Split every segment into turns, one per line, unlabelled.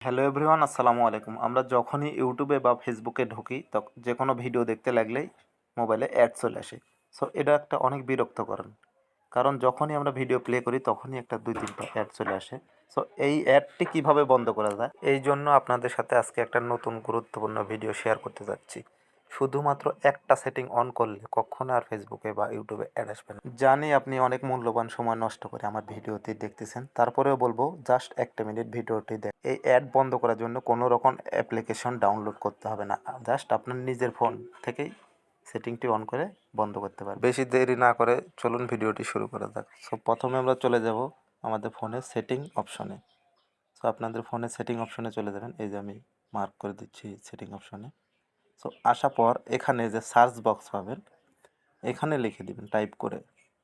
Hello everyone, আসসালামু আলাইকুম। আমরা যখনই ইউটিউবে বা ফেসবুকে ঢুকি তখন যে কোনো ভিডিও দেখতে লাগলেই মোবাইলে অ্যাড চলে আসে। সো, এটা একটা অনেক বিরক্তকরণ কারণ যখনই আমরা ভিডিও প্লে করি, তখনই একটা দুই তিনটা অ্যাড চলে আসে। সো, এই অ্যাডটি কীভাবে বন্ধ করা যায়? এই জন্য আপনাদের সাথে আজকে একটা নতুন গুরুত্বপূর্ণ ভিডিও শেয়ার করতে যাচ্ছি। শুধুমাত্র একটা সেটিং অন করলে কখনো আর ফেসবুকে বা ইউটিউবে অ্যাড আসবে না। জানি আপনি অনেক মূল্যবান সময় নষ্ট করে আমার ভিডিওটি দেখতেছেন, তারপরেও বলব জাস্ট একটা মিনিট ভিডিওটি দেখ। এই অ্যাড বন্ধ করার জন্য কোনো রকম অ্যাপ্লিকেশন ডাউনলোড করতে হবে না। জাস্ট আপনার নিজের ফোন থেকেই সেটিংটি অন করে বন্ধ করতে পারবেন। বেশি দেরি না করে চলুন ভিডিওটি শুরু করা যাক। সো প্রথমে আমরা চলে যাব আমাদের ফোনের সেটিং অপশনে সো আপনাদের ফোনের সেটিং অপশনে চলে যাবেন। এই যে আমি মার্ক করে দিচ্ছি সেটিং অপশনে সো আসার পর এখানে যে সার্চ বক্স পাবেন, এখানে লিখে দিবেন টাইপ করে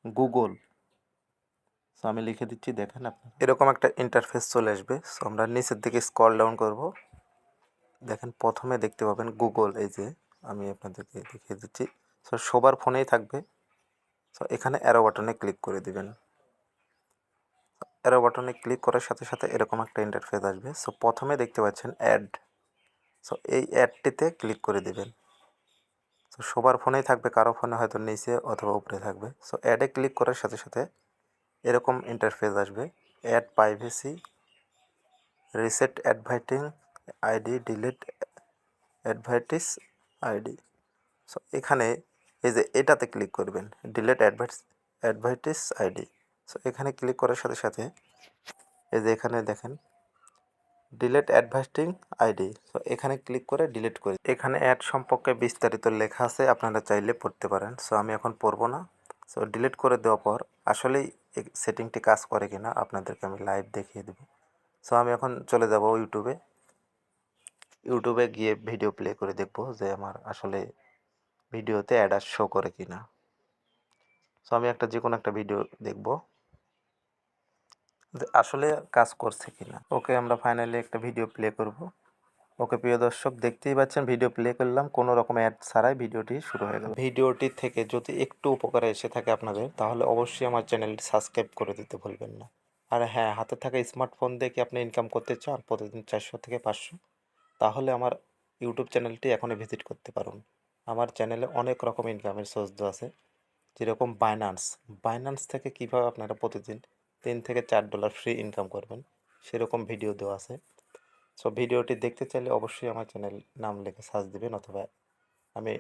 গুগল সো আমি লিখে দিচ্ছি, দেখেন আপনি এরকম একটা ইন্টারফেস চলে আসবে। সো আমরা নিচের দিকে স্কল ডাউন করব। দেখেন, প্রথমে দেখতে পাবেন গুগল এই যে আমি আপনাদেরকে দেখিয়ে দিচ্ছি। সো সবার ফোনেই থাকবে। সো এখানে অ্যারো বাটনে ক্লিক করে দিবেন। অ্যারো বাটনে ক্লিক করার সাথে সাথে এরকম একটা ইন্টারফেস আসবে। সো প্রথমে দেখতে পাচ্ছেন অ্যাড সো এই অ্যাডটিতে ক্লিক করে দেবেন। সো সবার ফোনেই থাকবে, কারও ফোনে হয়তো নিচে অথবা উপরে থাকবে। সো অ্যাডে ক্লিক করার সাথে সাথে এরকম ইন্টারফেস আসবে। অ্যাড প্রাইভেসি রিসেট অ্যাডভাইটিং ID delete advertise ID so এখানে এই যে এটাতে ক্লিক করবেন ডিলেট অ্যাডভাইস অ্যাডভাইটিস আইডি সো এখানে ক্লিক করার সাথে সাথে এই যে এখানে দেখেন ডিলেট অ্যাডভাইস্টিং আইডি সো এখানে ক্লিক করে ডিলিট করি। এখানে অ্যাড সম্পর্কে বিস্তারিত লেখা আছে, আপনারা চাইলে পড়তে পারেন। সো আমি এখন পড়ব না। সো ডিলিট করে দেওয়ার পর আসলেই সেটিংটি কাজ করে কিনা, আপনাদেরকে আমি লাইভ দেখিয়ে দেবো। সো আমি এখন চলে যাব ইউটিউবে ইউটিউবে গিয়ে ভিডিও প্লে করে দেখব যে আমার আসলে ভিডিওতে অ্যাড আর শো করে কিনা। সো আমি একটা যে কোনো একটা ভিডিও দেখব। আসলে কাজ করছে কিনা। ওকে আমরা ফাইনালি একটা ভিডিও প্লে করব। ওকে প্রিয় দর্শক, দেখতেই পাচ্ছেন ভিডিও প্লে করলাম। কোনো রকম অ্যাড ছাড়াই ভিডিওটি শুরু হয়ে গেল। ভিডিওটি থেকে যদি একটু উপকারে এসে থাকে আপনাদের, তাহলে অবশ্যই আমার চ্যানেলটি সাবস্ক্রাইব করে দিতে ভুলবেন না। আর হ্যাঁ হাতে থাকা স্মার্টফোন দিয়ে কি আপনি ইনকাম করতে চান প্রতিদিন চারশো থেকে পাঁচশো? তাহলে আমার ইউটিউব চ্যানেলটি এখনই ভিজিট করতে পারুন। আমার চ্যানেলে অনেক রকম ইনকামের সোর্স আছে। যেরকম বাইনান্স বাইনান্স থেকে কীভাবে আপনারা প্রতিদিন তিন থেকে চার ডলার ফ্রি ইনকাম করবেন। সেরকম ভিডিও দেওয়া আছে। সো ভিডিওটি দেখতে চাইলে অবশ্যই আমার চ্যানেল নাম লিখে সার্চ দেবেন অথবা আমি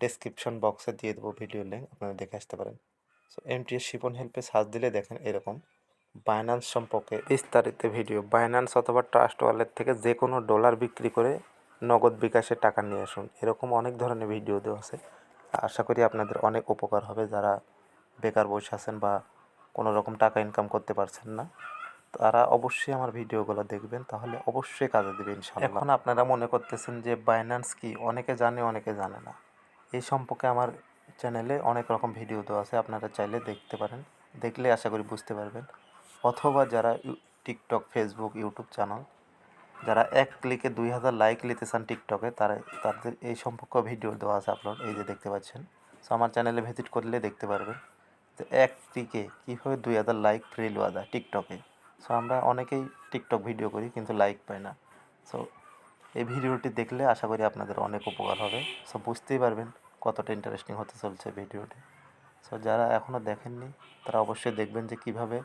ডেসক্রিপশন বক্সে দিয়ে দেবো ভিডিও লিঙ্ক আপনারা দেখে আসতে পারেন। সো এমটিএস শিপন হেল্পে সার্চ দিলে দেখেন এরকম বাইন্যান্স সম্পর্কে বিস্তারিত ভিডিও বাইন্যান্স অথবা ট্রাস্ট ওয়ালেট থেকে যে কোনো ডলার বিক্রি করে নগদ বিকাশে টাকা নিয়ে আসুন। এরকম অনেক ধরনের ভিডিও দেওয়া আছে। আশা করি আপনাদের অনেক উপকার হবে। যারা বেকার বসে আছেন বা কোনো রকম টাকা ইনকাম করতে পারছেন না, তারা অবশ্যই আমার ভিডিওগুলো দেখবেন, তাহলে অবশ্যই কাজে দেবে ইনশাআল্লাহ। এখন আপনারা মনে করতেছেন যে বাইন্যান্স কি? অনেকে জানে অনেকে জানে না। এই সম্পর্কে আমার চ্যানেলে অনেক রকম ভিডিও দেওয়া আছে, আপনারা চাইলে দেখতে পারেন। দেখলে আশা করি বুঝতে পারবেন। অথবা যারা টিকটক ফেসবুক ইউটিউব চ্যানেল যারা এক ক্লিকে দুই হাজার লাইক নিতে চান টিকটকে তারা, তাদের এই সম্পর্ক ভিডিও দেওয়া আছে আপলোড এই যে দেখতে পাচ্ছেন। সো আমার চ্যানেলে ভিজিট করলে দেখতে পারবেন। যে এক ক্লিকে কীভাবে দুই হাজার লাইক লওয়া যায় টিকটকে সো আমরা অনেকেই টিকটক ভিডিও করি কিন্তু লাইক পাই না। সো এই ভিডিওটি দেখলে আশা করি আপনাদের অনেক উপকার হবে। সো বুঝতেই পারবেন কতটা ইন্টারেস্টিং হতে চলছে ভিডিওটি সো যারা এখনও দেখেননি, তারা অবশ্যই দেখবেন যে কীভাবে